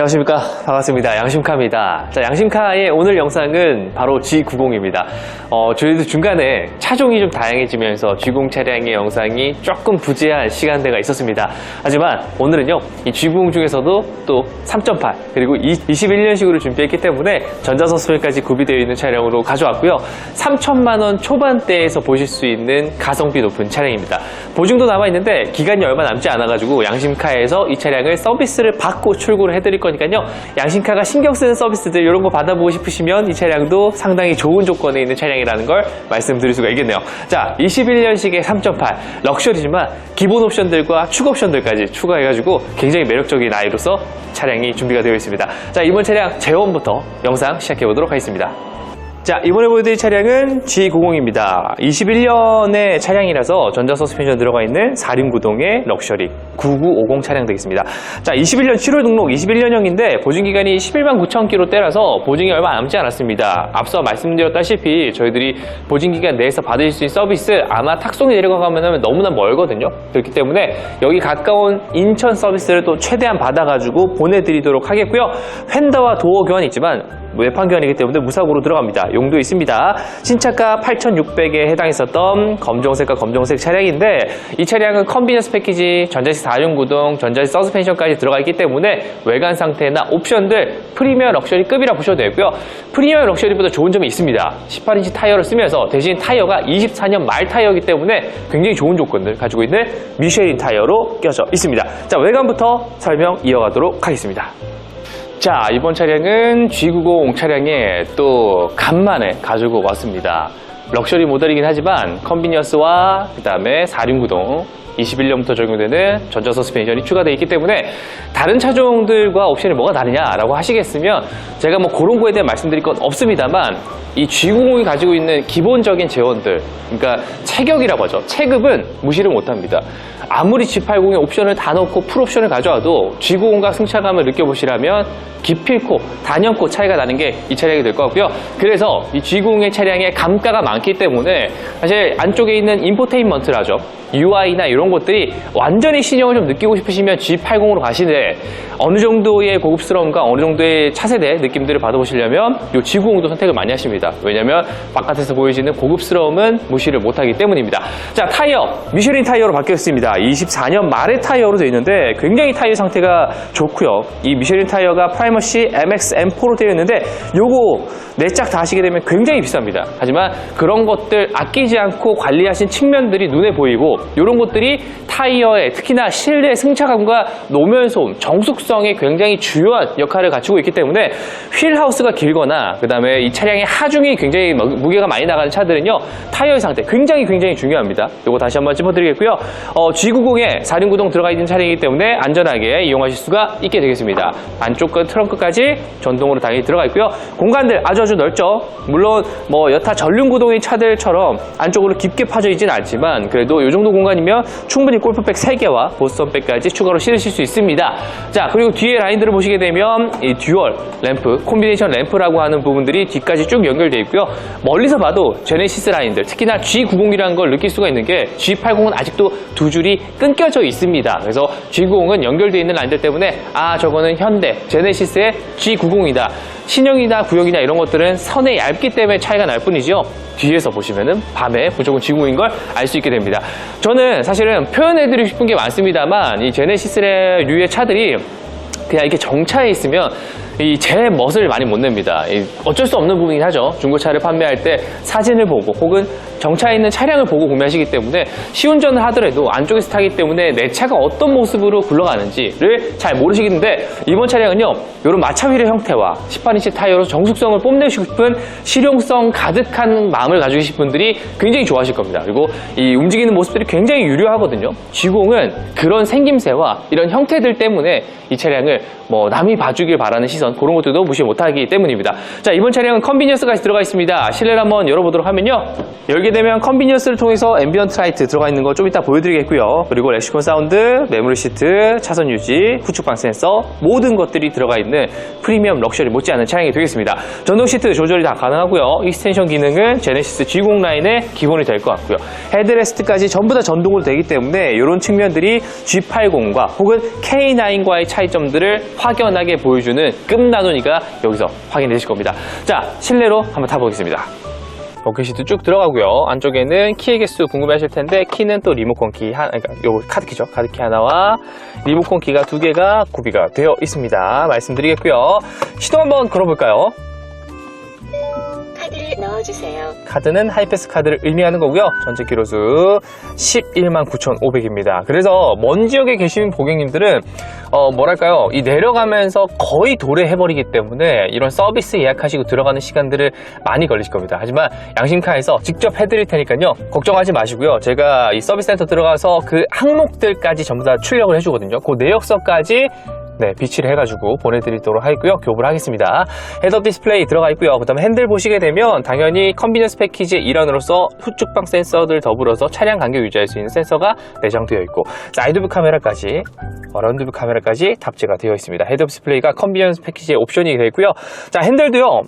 안녕하십니까. 반갑습니다. 양심카입니다. 자, 양심카의 오늘 영상은 바로 G90입니다. 어, 저희도 중간에 차종이 좀 다양해지면서 G90 차량의 영상이 조금 부재한 시간대가 있었습니다. 하지만 오늘은요, 이 G90 중에서도 또 3.8, 그리고 21년식으로 준비했기 때문에 전자서스펜까지 구비되어 있는 차량으로 가져왔고요. 3천만원 초반대에서 보실 수 있는 가성비 높은 차량입니다. 보증도 남아있는데 기간이 얼마 남지 않아가지고 양심카에서 이 차량을 서비스를 받고 출고를 해드릴 거 니까요. 양심카가 신경 쓰는 서비스들 이런 거 받아보고 싶으시면 이 차량도 상당히 좋은 조건에 있는 차량이라는 걸 말씀드릴 수가 있겠네요. 자, 21년식의 3.8 럭셔리지만 기본 옵션들과 추가 옵션들까지 추가해가지고 굉장히 매력적인 아이로서 차량이 준비가 되어 있습니다. 자, 이번 차량 재원부터 영상 시작해 보도록 하겠습니다. 자, 이번에 보여드릴 차량은 G90입니다. 21년의 차량이라서 전자 서스펜션 들어가 있는 4륜구동의 럭셔리 9950 차량 되겠습니다. 자, 21년 7월 등록 21년형인데 보증기간이 11만 9천 킬로대라서 보증이 얼마 남지 않았습니다. 앞서 말씀드렸다시피 저희들이 보증기간 내에서 받으실 수 있는 서비스 아마 탁송이 내려가면 너무나 멀거든요. 그렇기 때문에 여기 가까운 인천 서비스를 또 최대한 받아가지고 보내드리도록 하겠고요. 휀다와 도어 교환이 있지만 외판 교환이기 때문에 무사고로 들어갑니다. 용도 있습니다. 신차가 8,600에 해당했었던 검정색과 검정색 차량인데 이 차량은 컨비니언스 패키지, 전자식 4륜 구동, 전자식 서스펜션까지 들어가 있기 때문에 외관 상태나 옵션들 프리미엄 럭셔리급이라 보셔도 되고요. 프리미엄 럭셔리보다 좋은 점이 있습니다. 18인치 타이어를 쓰면서 대신 타이어가 24년 말 타이어이기 때문에 굉장히 좋은 조건들 가지고 있는 미쉐린 타이어로 껴져 있습니다. 자, 외관부터 설명 이어가도록 하겠습니다. 자, 이번 차량은 G90 차량에 또 간만에 가지고 왔습니다. 럭셔리 모델이긴 하지만 컨비니언스와 그 다음에 4륜구동 21년부터 적용되는 전자 서스펜션이 추가되어 있기 때문에 다른 차종들과 옵션이 뭐가 다르냐라고 하시겠으면 제가 뭐 그런 거에 대해 말씀드릴 건 없습니다만 이 G90이 가지고 있는 기본적인 재원들 그러니까 체격이라고 하죠. 체급은 무시를 못합니다. 아무리 G80에 옵션을 다 넣고 풀옵션을 가져와도 G90과 승차감을 느껴보시라면 기필코 단연코 차이가 나는 게 이 차량이 될 것 같고요. 그래서 이 G90의 차량에 감가가 많기 때문에 사실 안쪽에 있는 인포테인먼트라죠. UI나 이런 것들이 완전히 신형을 좀 느끼고 싶으시면 G80으로 가시되 어느 정도의 고급스러움과 어느 정도의 차세대 느낌들을 받아보시려면 이 G90도 선택을 많이 하십니다. 왜냐하면 바깥에서 보여지는 고급스러움은 무시를 못하기 때문입니다. 자 타이어 미쉐린 타이어로 바뀌었습니다. 24년 말의 타이어로 되어 있는데 굉장히 타이어 상태가 좋고요. 이 미쉐린 타이어가 프라이머시 MX M4로 되어 있는데 요거 내짝 다 하시게 되면 굉장히 비쌉니다. 하지만 그런 것들 아끼지 않고 관리하신 측면들이 눈에 보이고 이런 것들이 타이어의 특히나 실내 승차감과 노면 소음, 정숙성에 굉장히 중요한 역할을 갖추고 있기 때문에 휠하우스가 길거나 그 다음에 이 차량의 하중이 굉장히 무- 무게가 많이 나가는 차들은요 타이어의 상태 굉장히 굉장히 중요합니다. 이거 다시 한번 짚어드리겠고요. 어, G90에 4륜 구동 들어가 있는 차량이기 때문에 안전하게 이용하실 수가 있게 되겠습니다. 안쪽 끝 트렁크까지 전동으로 당연히 들어가 있고요. 공간들 아주 아주 넓죠. 물론 뭐 여타 전륜 구동의 차들처럼 안쪽으로 깊게 파져 있지는 않지만 그래도 이 정도 공간이면 충분히 골프백 3개와 보스턴백까지 추가로 실으실 수 있습니다. 자 그리고 뒤에 라인들을 보시게 되면 이 듀얼 램프, 콤비네이션 램프라고 하는 부분들이 뒤까지 쭉 연결되어 있고요. 멀리서 봐도 제네시스 라인들, 특히나 G90이라는 걸 느낄 수가 있는 게 G80은 아직도 두 줄이 끊겨져 있습니다. 그래서 G90은 연결되어 있는 라인들 때문에 아 저거는 현대, 제네시스의 G90이다. 신형이나 구형이나 이런 것들은 선에 얇기 때문에 차이가 날 뿐이죠. 뒤에서 보시면은 밤에 무조건 G90인 걸 알 수 있게 됩니다. 저는 사실은 표현해드리고 싶은 게 많습니다만 이 제네시스의 류의 차들이 그냥 이렇게 정차해 있으면 이 제 멋을 많이 못 냅니다. 이 어쩔 수 없는 부분이긴 하죠. 중고차를 판매할 때 사진을 보고 혹은 정차해 있는 차량을 보고 구매하시기 때문에 시운전을 하더라도 안쪽에서 타기 때문에 내 차가 어떤 모습으로 굴러가는지를 잘 모르시겠는데 이번 차량은요 이런 마차 휠의 형태와 18인치 타이어로 정숙성을 뽐내시고 싶은 실용성 가득한 마음을 가지고 계신 분들이 굉장히 좋아하실 겁니다. 그리고 이 움직이는 모습들이 굉장히 유려하거든요. G90은 그런 생김새와 이런 형태들 때문에 이 차량을 뭐 남이 봐주길 바라는 시선 그런 것들도 무시 못하기 때문입니다. 자 이번 차량은 컨비니언스까지 들어가 있습니다. 실내를 한번 열어보도록 하면요. 열게 되면 컨비니언스를 통해서 앰비언트 라이트 들어가 있는 거 좀 이따 보여드리겠고요. 그리고 렉시콘 사운드, 메모리 시트, 차선 유지, 후측방 센서 모든 것들이 들어가 있는 프리미엄 럭셔리 못지않은 차량이 되겠습니다. 전동 시트 조절이 다 가능하고요. 익스텐션 기능은 제네시스 G60 라인의 기본이 될 것 같고요. 헤드레스트까지 전부 다 전동으로 되기 때문에 이런 측면들이 G80과 혹은 K9과의 차이점들을 확연하게 보여주는 끝나누니까 여기서 확인되실 겁니다. 자, 실내로 한번 타보겠습니다. 버킷 시트 쭉 들어가고요. 안쪽에는 키의 개수 궁금해하실 텐데 키는 또 리모컨 키 하나, 그러니까 요 카드 키죠. 카드 키 하나와 리모컨 키가 두 개가 구비가 되어 있습니다. 말씀드리겠고요. 시동 한번 걸어볼까요? 넣어주세요. 카드는 하이패스 카드를 의미하는 거고요. 전체 키로수 11만 9,500입니다. 그래서 먼 지역에 계신 고객님들은 어 뭐랄까요 이 내려가면서 거의 도래해버리기 때문에 이런 서비스 예약하시고 들어가는 시간들을 많이 걸리실 겁니다. 하지만 양심카에서 직접 해드릴 테니까요 걱정하지 마시고요. 제가 이 서비스 센터 들어가서 그 항목들까지 전부 다 출력을 해주거든요. 그 내역서까지 네, 비치를 해가지고 보내드리도록 하겠고요. 교부를 하겠습니다. 헤드업 디스플레이 들어가 있고요. 그 다음에 핸들 보시게 되면 당연히 컨비니언스 패키지의 일환으로서 후측방 센서들 더불어서 차량 간격 유지할 수 있는 센서가 내장되어 있고 사이드뷰 카메라까지 어라운드뷰 카메라까지 탑재가 되어 있습니다. 헤드업 디스플레이가 컨비니언스 패키지의 옵션이 되어 있고요. 자, 핸들도요.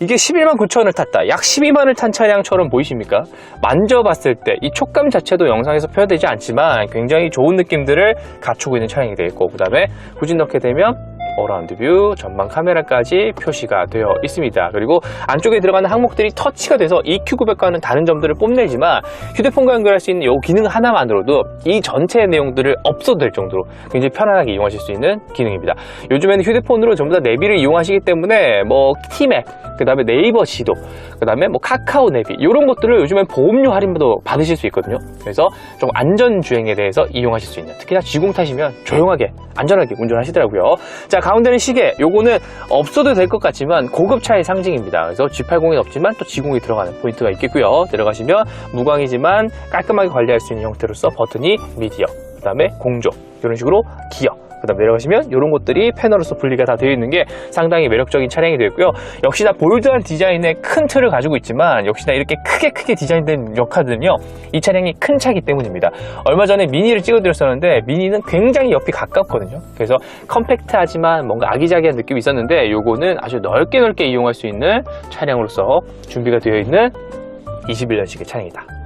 이게 11만 9천을 탔다. 약 12만을 탄 차량처럼 보이십니까? 만져봤을 때 이 촉감 자체도 영상에서 표현되지 않지만 굉장히 좋은 느낌들을 갖추고 있는 차량이 되어 있고 그 다음에 후진 되면 어라운드 뷰, 전방 카메라까지 표시가 되어 있습니다. 그리고 안쪽에 들어가는 항목들이 터치가 돼서 EQ900과는 다른 점들을 뽐내지만 휴대폰과 연결할 수 있는 이 기능 하나만으로도 이 전체 내용들을 없어도 될 정도로 굉장히 편안하게 이용하실 수 있는 기능입니다. 요즘에는 휴대폰으로 전부 다 내비를 이용하시기 때문에 뭐 티맵, 그 다음에 네이버 지도, 그 다음에 뭐 카카오 내비 이런 것들을 요즘엔 보험료 할인도 받으실 수 있거든요. 그래서 좀 안전 주행에 대해서 이용하실 수 있는 특히나 G0 타시면 조용하게 안전하게 운전하시더라고요. 자 가운데는 시계 요거는 없어도 될 것 같지만 고급차의 상징입니다. 그래서 G80이 없지만 또 G0이 들어가는 포인트가 있겠고요. 들어가시면 무광이지만 깔끔하게 관리할 수 있는 형태로서 버튼이 미디어, 그 다음에 공조 이런 식으로 기어 그 다음 내려가시면 이런 것들이 패널로서 분리가 다 되어 있는 게 상당히 매력적인 차량이 되었고요. 역시나 볼드한 디자인의 큰 틀을 가지고 있지만 역시나 이렇게 크게 크게 디자인된 역할들은요. 이 차량이 큰 차기 때문입니다. 얼마 전에 미니를 찍어드렸었는데 미니는 굉장히 옆이 가깝거든요. 그래서 컴팩트하지만 뭔가 아기자기한 느낌이 있었는데 요거는 아주 넓게 넓게 이용할 수 있는 차량으로서 준비가 되어 있는 21년식의 차량이다.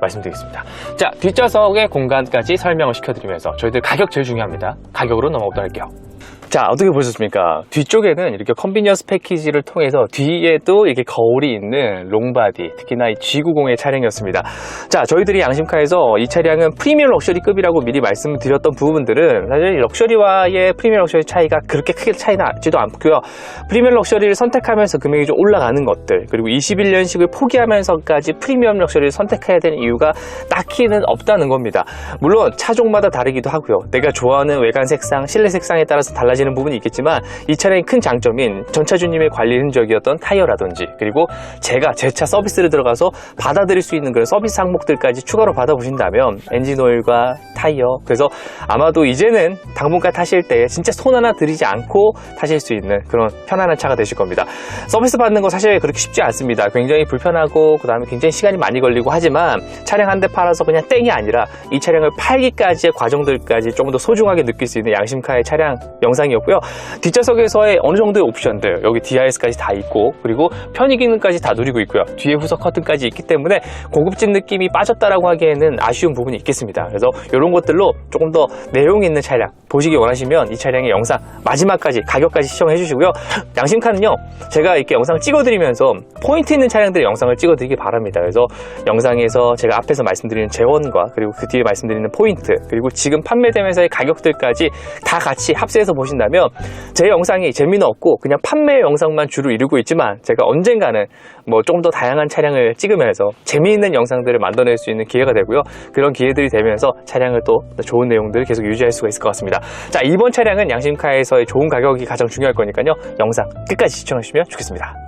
말씀드리겠습니다. 자, 뒷좌석의 공간까지 설명을 시켜드리면서 저희들 가격 제일 중요합니다. 가격으로 넘어가도록 할게요. 자, 어떻게 보셨습니까? 뒤쪽에는 이렇게 컨비니언스 패키지를 통해서 뒤에도 이렇게 거울이 있는 롱바디, 특히나 이 G90의 차량이었습니다. 자, 저희들이 양심카에서 이 차량은 프리미엄 럭셔리급이라고 미리 말씀드렸던 부분들은 사실 럭셔리와의 프리미엄 럭셔리 차이가 그렇게 크게 차이 나지도 않고요. 프리미엄 럭셔리를 선택하면서 금액이 좀 올라가는 것들, 그리고 21년식을 포기하면서까지 프리미엄 럭셔리를 선택해야 되는 이유가 딱히는 없다는 겁니다. 물론 차종마다 다르기도 하고요. 내가 좋아하는 외관 색상, 실내 색상에 따라서 달라 지는 부분이 있겠지만 이 차량의 큰 장점인 전차주님의 관리 흔적이었던 타이어라든지 그리고 제가 제 차 서비스를 들어가서 받아들일 수 있는 그런 서비스 항목들까지 추가로 받아보신다면 엔진 오일과 타이어 그래서 아마도 이제는 당분간 타실 때 진짜 손 하나 들이지 않고 타실 수 있는 그런 편안한 차가 되실 겁니다. 서비스 받는 거 사실 그렇게 쉽지 않습니다. 굉장히 불편하고 그 다음에 굉장히 시간이 많이 걸리고 하지만 차량 한 대 팔아서 그냥 땡이 아니라 이 차량을 팔기까지의 과정들까지 조금 더 소중하게 느낄 수 있는 양심카의 차량 영상이 었고요. 뒷좌석에서의 어느 정도의 옵션들 여기 DRS까지 다 있고 그리고 편의 기능까지 다 누리고 있고요. 뒤에 후석 커튼까지 있기 때문에 고급진 느낌이 빠졌다라고 하기에는 아쉬운 부분이 있겠습니다. 그래서 이런 것들로 조금 더 내용 있는 차량 보시기 원하시면 이 차량의 영상 마지막까지 가격까지 시청해 주시고요. 양심카는요. 제가 이렇게 영상을 찍어 드리면서 포인트 있는 차량들의 영상을 찍어 드리기 바랍니다. 그래서 영상에서 제가 앞에서 말씀드리는 재원과 그리고 그 뒤에 말씀드리는 포인트 그리고 지금 판매되면서의 가격들까지 다 같이 합세해서 보신다면 제 영상이 재미는 없고 그냥 판매 영상만 주로 이루고 있지만 제가 언젠가는 뭐 조금 더 다양한 차량을 찍으면서 재미있는 영상들을 만들어낼 수 있는 기회가 되고요. 그런 기회들이 되면서 차량을 또 좋은 내용들을 계속 유지할 수가 있을 것 같습니다. 자, 이번 차량은 양심카에서의 좋은 가격이 가장 중요할 거니까요. 영상 끝까지 시청해주시면 좋겠습니다.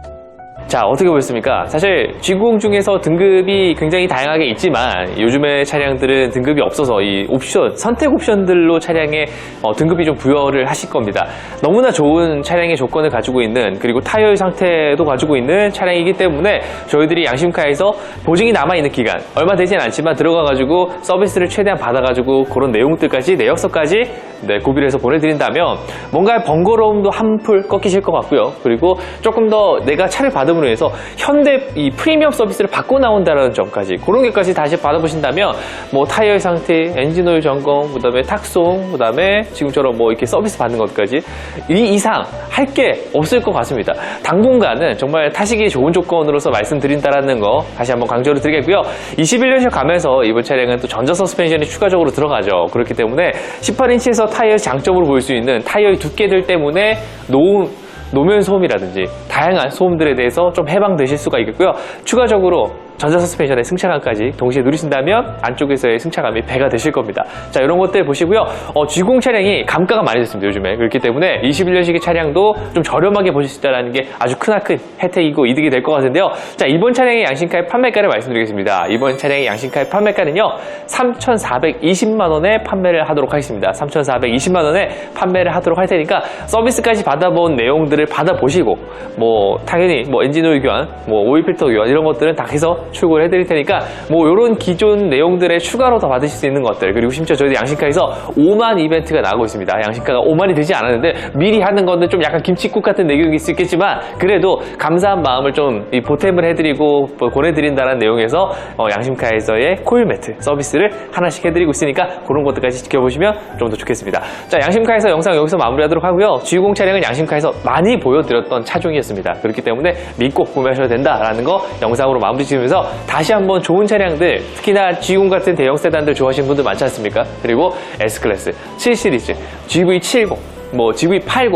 자, 어떻게 보셨습니까? 사실 G90 중에서 등급이 굉장히 다양하게 있지만 요즘의 차량들은 등급이 없어서 이 옵션, 선택 옵션들로 차량에 어, 등급이 좀 부여를 하실 겁니다. 너무나 좋은 차량의 조건을 가지고 있는 그리고 타이어의 상태도 가지고 있는 차량이기 때문에 저희들이 양심카에서 보증이 남아있는 기간 얼마 되진 않지만 들어가가지고 서비스를 최대한 받아가지고 그런 내용들까지 내역서까지 네, 고비를 해서 보내드린다면 뭔가 번거로움도 한풀 꺾이실 것 같고요. 그리고 조금 더 내가 차를 받 음으로 해서 현대 이 프리미엄 서비스를 받고 나온다는 점까지 그런 게까지 다시 받아보신다면 뭐 타이어의 상태, 엔진오일 점검, 그 다음에 탁송, 그 다음에 지금처럼 뭐 이렇게 서비스 받는 것까지 이 이상 할 게 없을 것 같습니다. 당분간은 정말 타시기 좋은 조건으로서 말씀드린다라는 거 다시 한번 강조를 드리겠고요. 21년식 가면서 이번 차량은 또 전자 서스펜션이 추가적으로 들어가죠. 그렇기 때문에 18인치에서 타이어의 장점으로 볼 수 있는 타이어의 두께들 때문에 노 노면 소음이라든지 다양한 소음들에 대해서 좀 해방되실 수가 있겠고요. 추가적으로 전자 서스펜션의 승차감까지 동시에 누리신다면 안쪽에서의 승차감이 배가 되실 겁니다. 자, 이런 것들 보시고요. 어, G90 차량이 감가가 많이 됐습니다, 요즘에. 그렇기 때문에 21년식의 차량도 좀 저렴하게 보실 수 있다는 게 아주 크나큰 혜택이고 이득이 될 것 같은데요. 자, 이번 차량의 양신카의 판매가를 말씀드리겠습니다. 이번 차량의 양신카의 판매가는요, 3,420만 원에 판매를 하도록 하겠습니다. 3,420만 원에 판매를 하도록 할 테니까 서비스까지 받아본 내용들을 받아보시고, 뭐, 당연히 뭐 엔진 오일 교환, 뭐 오일 필터 교환 이런 것들은 다 해서 출고를 해드릴 테니까 뭐 이런 기존 내용들에 추가로 더 받으실 수 있는 것들 그리고 심지어 저희도 양신카에서 5만 이벤트가 나오고 있습니다. 양신카가 5만이 되지 않았는데 미리 하는 건데 좀 약간 김치국 같은 내용일 수 있겠지만 그래도 감사한 마음을 좀이 보탬을 해드리고 뭐 보내드린다는 내용에서 어, 양심카에서의 코일 매트 서비스를 하나씩 해드리고 있으니까 그런 것들까지 지켜보시면 좀 더 좋겠습니다. 자 양심카에서 영상 여기서 마무리하도록 하고요. G60 차량은 양심카에서 많이 보여드렸던 차종이었습니다. 그렇기 때문에 믿고 구매하셔도 된다라는 거 영상으로 마무리 지으면서 다시 한번 좋은 차량들 특히나 G60 같은 대형 세단들 좋아하시는 분들 많지 않습니까? 그리고 S클래스, 7 시리즈, GV70, 뭐 GV80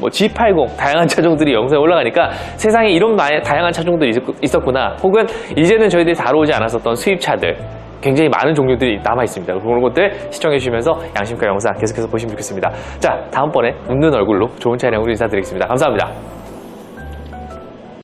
뭐 G80 다양한 차종들이 영상에 올라가니까 세상에 이런 마- 다양한 차종들이 있- 있었구나 혹은 이제는 저희들이 다루지 않았었던 수입차들 굉장히 많은 종류들이 남아 있습니다. 그런 것들 시청해 주시면서 양심과 영상 계속해서 보시면 좋겠습니다. 자 다음번에 웃는 얼굴로 좋은 차량으로 인사드리겠습니다. 감사합니다.